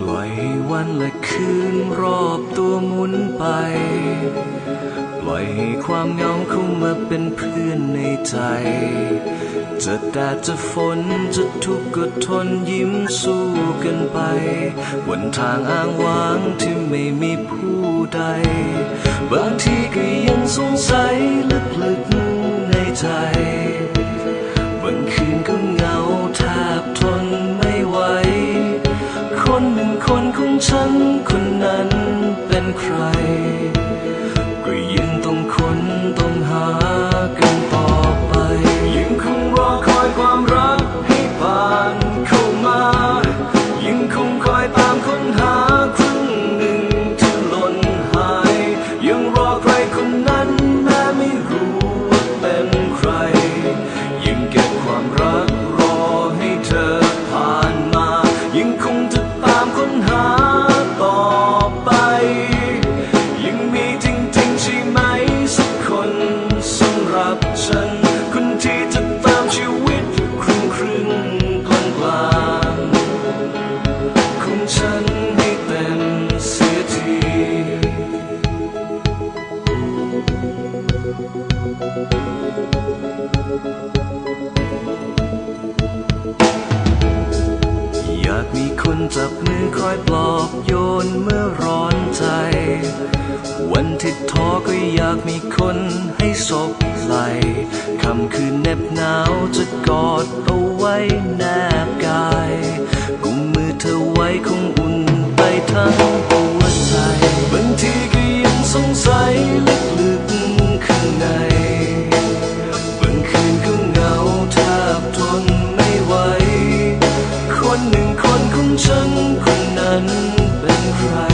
ปล่อยวันและคืนรอบตัวหมุนไป ปล่อยให้ความเหงาเข้ามาเป็นเพื่อนในใจ จะแดดจะฝนจะทุกข์ก็ทนยิ้มสู้กันไปบนทางอ้างว้างที่ไม่มีผู้ใด บางทีก็ยังสงสัย หนึ่งคนของฉันคนนั้นเป็นใคร ก็ยังต้องค้นต้องหากัน อยากมีคนจับมือคอยปลอบโยนเมื่อร้อนใจ วันที่ท้อก็อยากมีคนให้ศพไหลคำคืนเน็บหนาวจะกอดเอาไว้แนบกายกุมมือเธอไว้คงอุ่นไปทั้งหัวใจ ฉันคนนั้นเป็นใคร